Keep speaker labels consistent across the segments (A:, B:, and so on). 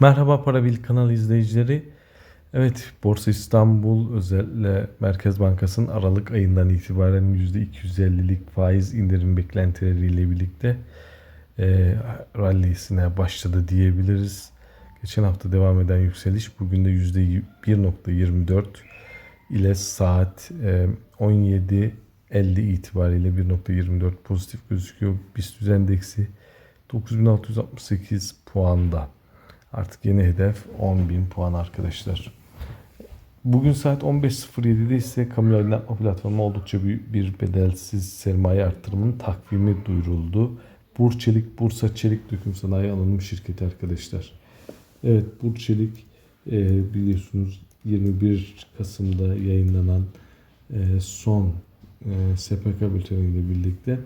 A: Merhaba Parabil kanal izleyicileri. Evet Borsa İstanbul özellikle Merkez Bankası'nın Aralık ayından itibaren %250'lik faiz indirim beklentileriyle birlikte e, rallisine başladı diyebiliriz. Geçen hafta devam eden yükseliş bugün de %1.24 ile saat e, 17.50 itibariyle 1.24 pozitif gözüküyor. BIST endeksi 9668 puanda. Artık yeni hedef 10.000 puan arkadaşlar. Bugün saat 15.07'de ise kamu aydınlatma platformu oldukça büyük bir bedelsiz sermaye arttırımının takvimi duyuruldu. Burçelik Bursa Çelik Döküm Sanayi Anonim Şirketi arkadaşlar. Evet Burçelik e, biliyorsunuz 21 Kasım'da yayınlanan e, son e, SPK bülteniyle birlikte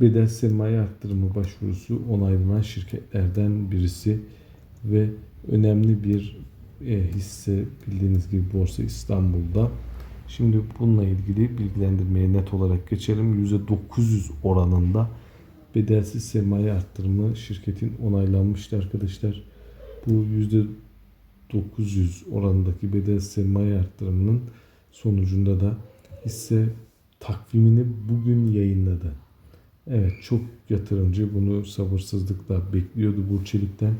A: bedel sermaye arttırımı başvurusu onaylanan şirketlerden birisi ve önemli bir e, hisse bildiğiniz gibi Borsa İstanbul'da. Şimdi bununla ilgili bilgilendirmeye net olarak geçelim. %900 oranında bedelsiz sermaye arttırımı şirketin onaylanmıştı arkadaşlar. Bu %900 oranındaki bedelsiz sermaye arttırımının sonucunda da hisse takvimini bugün yayınladı. Evet çok yatırımcı bunu sabırsızlıkla bekliyordu Burçelik'ten.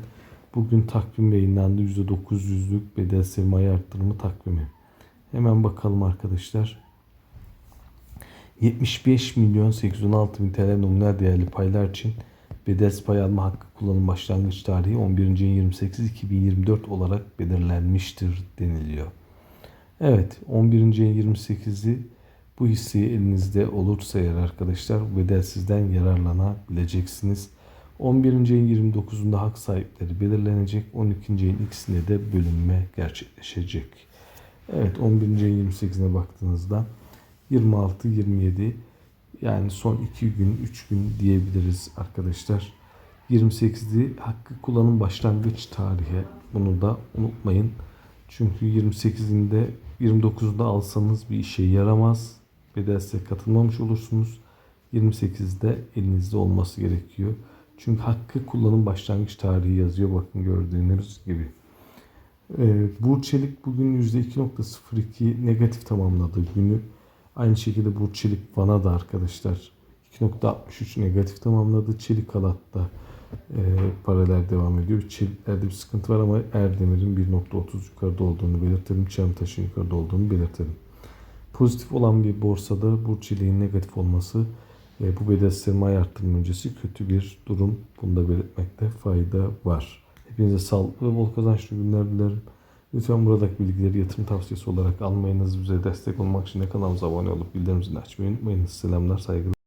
A: Bugün takvim yayınlandı. %900'lük bedel sermaye arttırımı takvimi. Hemen bakalım arkadaşlar. 75 milyon 816 bin TL nominal değerli paylar için bedelsiz pay alma hakkı kullanım başlangıç tarihi 11. ayın 28 2024 olarak belirlenmiştir deniliyor. Evet 11. ayın 28'i bu hisseyi elinizde olursa eğer arkadaşlar bedelsizden yararlanabileceksiniz. 11. ayın 29'unda hak sahipleri belirlenecek. 12. ayın ikisinde de bölünme gerçekleşecek. Evet 11. ayın 28'ine baktığınızda 26-27 yani son 2 gün 3 gün diyebiliriz arkadaşlar. 28'i hakkı kullanım başlangıç tarihi. Bunu da unutmayın. Çünkü 28'inde 29'da alsanız bir işe yaramaz. Bedelse katılmamış olursunuz. 28'de elinizde olması gerekiyor. Çünkü hakkı kullanım başlangıç tarihi yazıyor. Bakın gördüğünüz gibi. Ee, Burçelik bugün %2.02 negatif tamamladı günü. Aynı şekilde Burçelik Van'a da arkadaşlar 2.63 negatif tamamladı. Çelik Halat'ta e, paralel devam ediyor. Çeliklerde bir sıkıntı var ama Erdemir'in 1.30 yukarıda olduğunu belirtelim. Çamtaş'ın yukarıda olduğunu belirtelim. Pozitif olan bir borsada Burçelik'in negatif olması ve bu bedel sermaye arttırma öncesi kötü bir durum. Bunu da belirtmekte fayda var. Hepinize sağlıklı ve bol kazançlı günler dilerim. Lütfen buradaki bilgileri yatırım tavsiyesi olarak almayınız. Bize destek olmak için de kanalımıza abone olup bildirim zilini açmayı unutmayınız. Selamlar, saygılar.